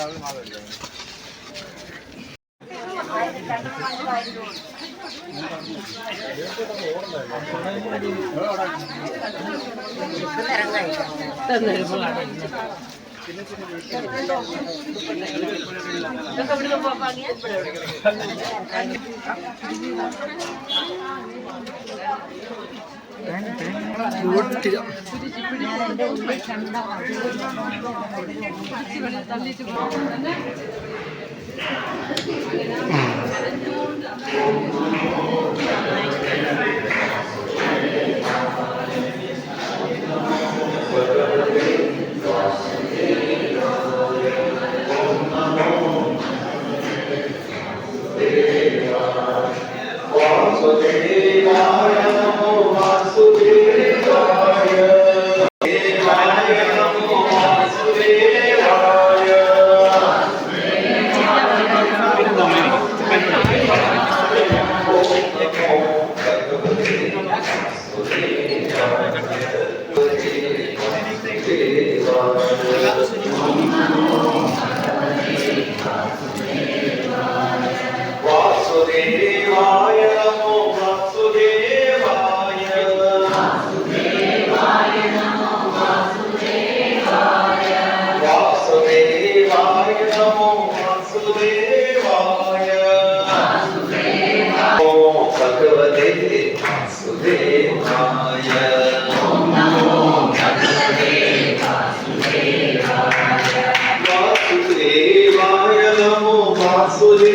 ഇതൊക്കെ ஓட்டிட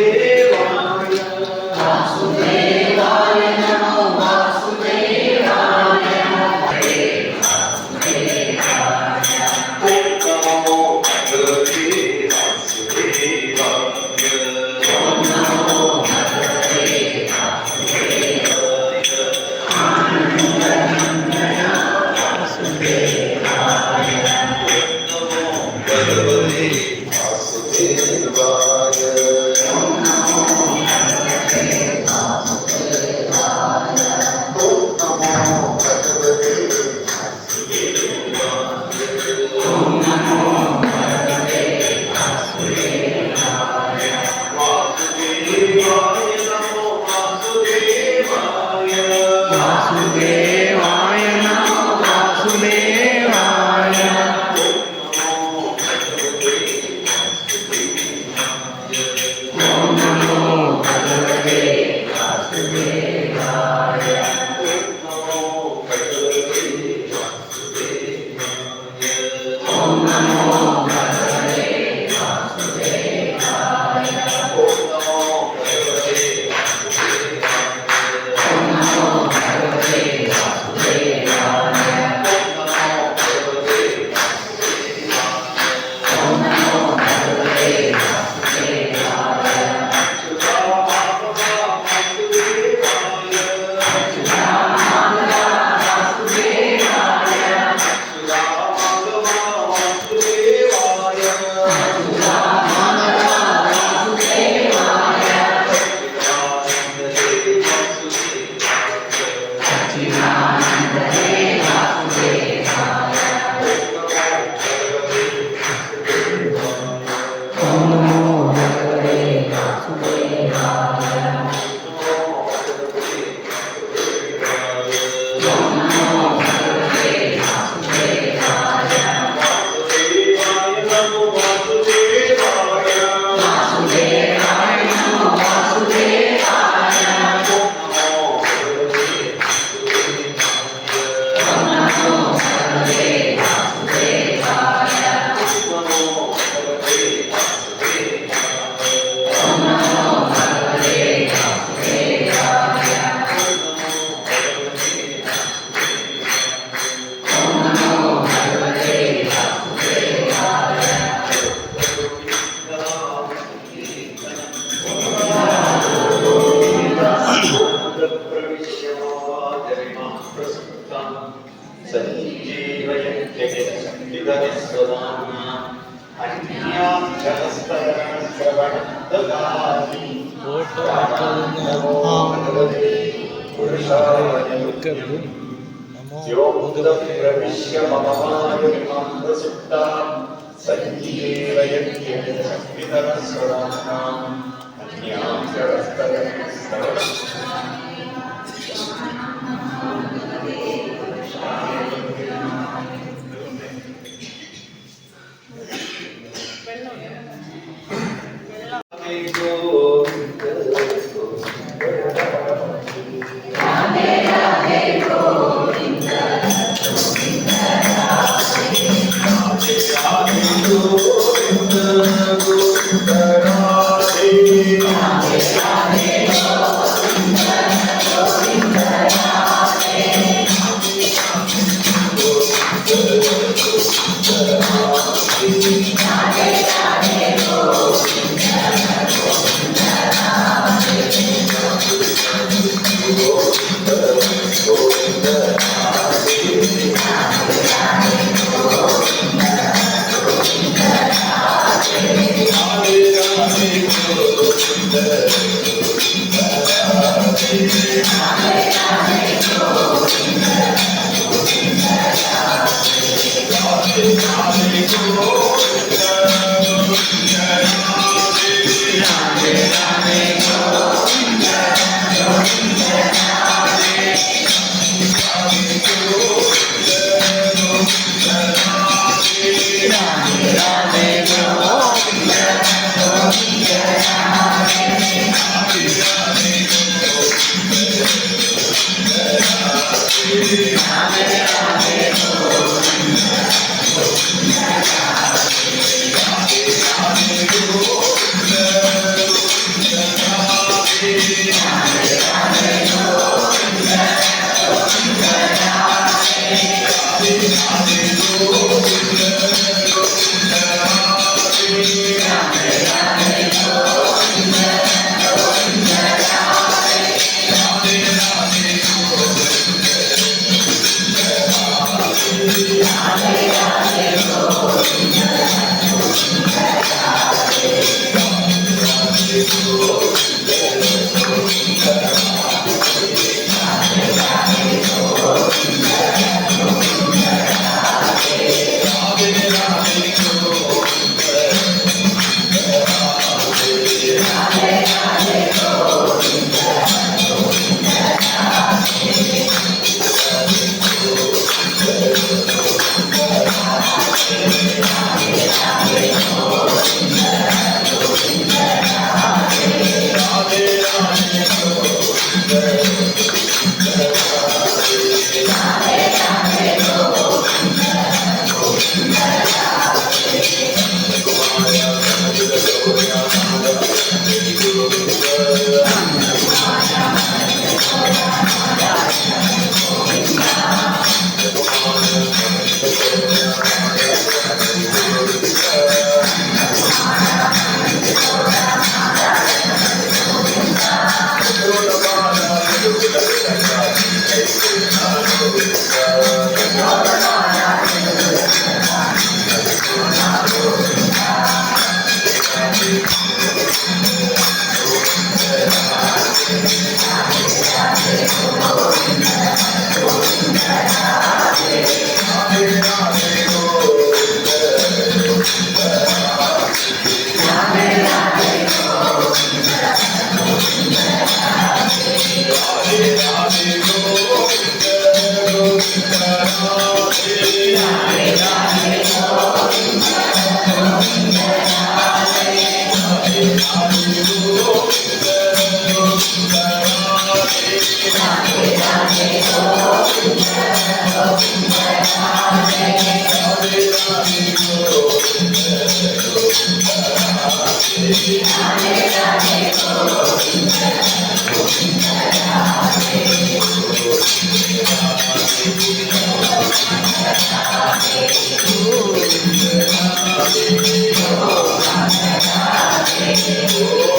Vasudevaya, Vasudevaya. सत्येवयत्येदरसुराणाम् अन्यां जडस्तरस्तरम्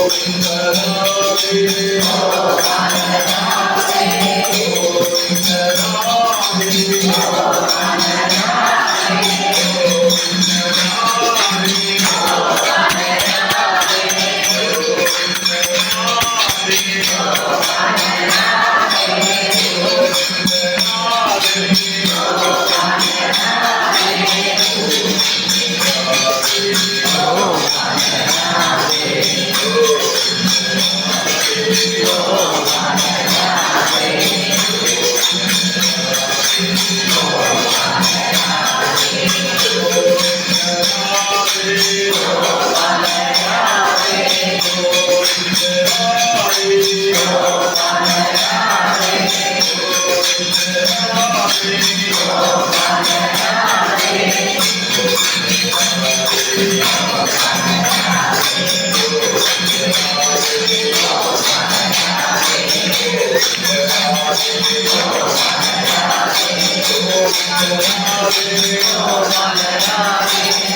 Govinda Govinda Krishna বলরামী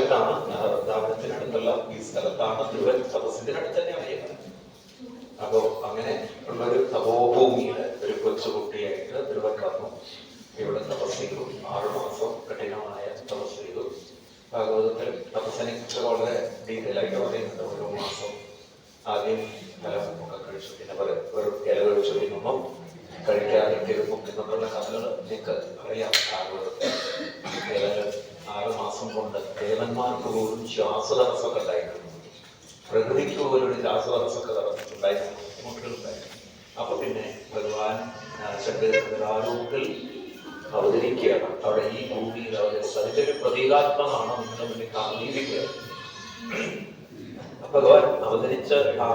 അടുത്താണ് ആ വൃന്ദാവനത്തിനടുത്തുള്ള ഈ സ്ഥലത്താണ് ധ്രുവൻ സദസ്സിന്റെ അടുത്ത് തന്നെ അറിയുന്നത് അപ്പോ അങ്ങനെ ഉള്ള ഒരു തപോഭൂമിയിൽ ഒരു കൊച്ചുകുട്ടിയായിട്ട് ധ്രുവൻ വന്നു ഇവിടെ തപസ് ചെയ്തു. ആറുമാസം കഠിനമായ തപസ് ചെയ്തു. ഭാഗവതത്തിൽ തപസ്സിനെ കുറിച്ച് വളരെ ഡീറ്റെയിൽ ആയിട്ട് പറയുന്നുണ്ട്. ഓരോ മാസം ആദ്യം ഫലം ഒക്കെ കഴിച്ചു. പിന്നെ വെറു- ഇല കഴിച്ചു തിന്നുമ്പം കഴിക്കാതെ എന്നുള്ള കഥകൾ നിങ്ങൾക്ക് അറിയാം. ഭാഗവതത്തിൽ ഏതായാലും ആറ് മാസം കൊണ്ട് ദേവന്മാർക്ക് പോലും ശ്വാസതടസ്സമൊക്കെ ഉണ്ടായിരുന്നു പ്രകൃതിക്ക് പോലും ഒരു നടന്നിട്ടുണ്ടായിരുന്നു. ബുദ്ധിമുട്ടുകളുണ്ടായിരുന്നു. അപ്പൊ പിന്നെ ഭഗവാൻ ശങ്കരാരൂപിൽ അവതരിക്കുകയാണ്. അവിടെ ഈ ഭൂമിയിൽ അവതരിച്ചത് അതിന്റെ ഒരു പ്രതീകാത്മകമാണ് നിങ്ങളുടെ മുന്നിൽ കാണിയിരിക്കുക ഭഗവാൻ അവതരിച്ച ആ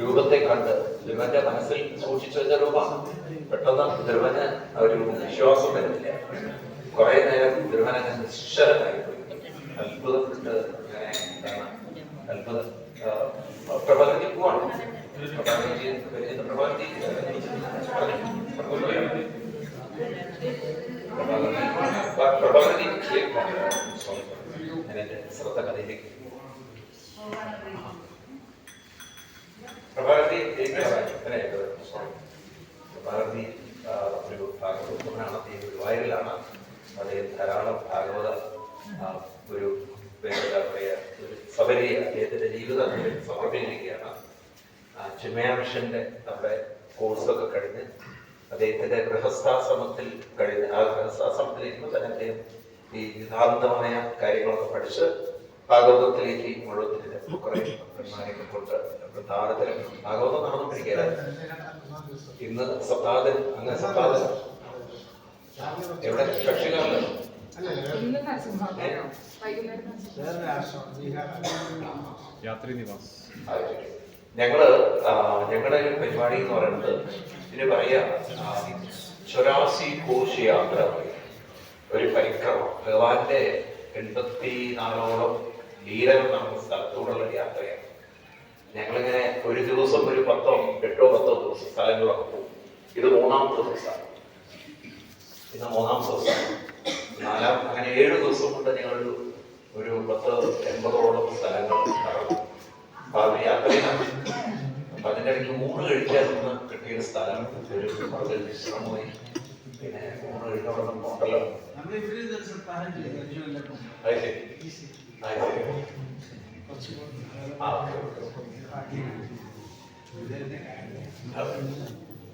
രൂപത്തെ കണ്ട് ധ്രുവന്റെ മനസ്സിൽ സൂക്ഷിച്ചു വെച്ച രൂപമാണ്. പെട്ടെന്ന് ധ്രുവന് ഒരു വിശ്വാസം വരുന്നില്ല. കുറെ നേരം ധ്രുവൻ അങ്ങ് നിശ്ചലനായി പോയി അത്ഭുതം കൊണ്ട് ഇങ്ങനെ എന്താണ് അത്ഭുതം ആ, പ്രഭാകരജി പോവാണ് പ്രഭാകരജി വരുന്ന പ്രഭാകരജി പറഞ്ഞു. പറഞ്ഞോളൂ. പ്രഭാകരജി പ- പ്രഭാകരജി സോറി ഞാൻ എന്റെ ശ്രദ്ധ കഥയിലേക്ക് പ്രഭാകരജി പ്രഭാകരജി ആ, ഒരു ഭാഗവതനാണ് ഈ ഗുരുവായൂരിലാണ് അദ്ദേഹം ധാരാളം ഭാഗവത ഒരു എന്താ പറയുക ഒരു സബരി അദ്ദേഹത്തിന്റെ ജീവിതത്തിൽ സമർപ്പിച്ചിരിക്കുകയാണ്. ആ, ചിന്മയ മിഷന്റെ നമ്മുടെ കോഴ്സൊക്കെ കഴിഞ്ഞ് അദ്ദേഹത്തിന്റെ ഗൃഹസ്ഥാശ്രമത്തിൽ കഴിഞ്ഞ് ആ ഗൃഹസ്ഥാശ്രമത്തിൽ ഇരുന്ന് തന്നെ അദ്ദേഹം ഈ വിധാന്തമായ കാര്യങ്ങളൊക്കെ പഠിച്ച് ഭാഗവതത്തിലേക്ക് മുഴുവത്തിന്റെ കുറേ ഭക്തന്മാരെയൊക്കെ കൊണ്ട് പ്രധാനത്തിലും ഭാഗവതം നടന്നുകൊണ്ടിരിക്കുകയാണ്. ഇന്ന് സപ്താഹത്തിൽ അങ്ങനെ സപ്താഹത്തിൽ എവിടെ ഞങ്ങൾ ഞങ്ങളുടെ ഒരു പരിപാടി എന്ന് പറയുന്നത് ഇതിന് പറയാ ചൊരാസി കോശ യാത്ര ഒരു പരിക്രമം. ഭഗവാന്റെ എൺപത്തി നാലോളം ലീലകൾ നടന്ന സ്ഥലത്തൂടെയുള്ള യാത്രയാണ്. ഞങ്ങളിങ്ങനെ ഒരു ദിവസം ഒരു പത്തോ എട്ടോ പത്തോ ദിവസം സ്ഥലങ്ങളൊക്കെ പോകും. ഇത് മൂന്നാമത്തെ ദിവസമാണ്. ഇന്ന് മൂന്നാം ദിവസം. നാലാം അങ്ങനെ ഏഴ് ദിവസം കൊണ്ട് ഞങ്ങളൊരു ഒരു പത്ത് എൺപതോളം സ്ഥലങ്ങൾ കറങ്ങും അപ്പൊ അത് യാത്രയിലാണ് അപ്പൊ അതിന്റെ ഇടയ്ക്ക് ഊണ് കഴിക്കാൻ നിന്ന് കിട്ടിയ സ്ഥലം ഒരു വളരെ വിശ്രമമായി പിന്നെ ഊണ് അത് ശരി. ആ, ഓക്കേ, ഓക്കേ.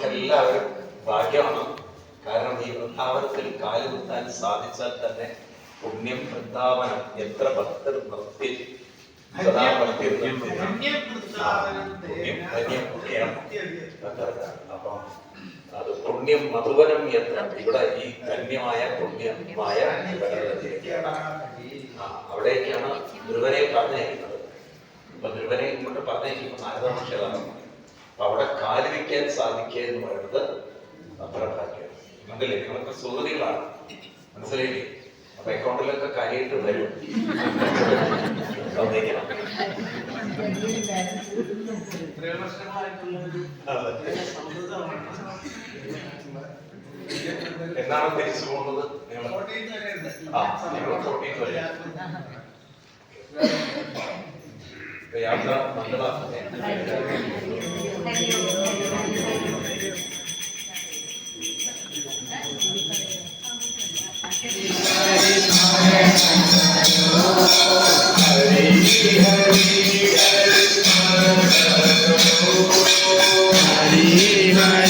നിങ്ങൾക്ക് എല്ലാവരും ഭാഗ്യമാണ് കാരണം ഈ വൃന്ദാവനത്തിൽ കാലുകുത്താൻ സാധിച്ചാൽ തന്നെ പുണ്യം വൃന്ദാവനം എത്ര ഭക്തർ നിർത്തി അപ്പം അത് പുണ്യം മധുവനം എത്ര ഇവിടെ ഈ ധന്യമായ പുണ്യമായ അവിടേക്കാണ് ധ്രുവനെ പറഞ്ഞയക്കുന്നത് അപ്പൊ ധ്രുവനെ ഇങ്ങോട്ട് പറഞ്ഞയക്കുമ്പോൾ നാരദ അപ്പൊ അവിടെ കാൽ വെക്കാൻ സാധിക്കുക എന്ന് പറയുന്നത് അത്ര ഭാഗ്യം. അതല്ലേ നമുക്ക് സുഹൃതികളാണ് മനസ്സിലായില്ലേ? അപ്പൊ അക്കൗണ്ടിലൊക്കെ കാര്യമായിട്ട് വരും. എന്നാണ് തിരിച്ചു പോകുന്നത്? ആ, നിങ്ങൾ ഫോർട്ടീൻ വരെ. ಯಾವ್ದು ಮಂಗಳ Hari Hari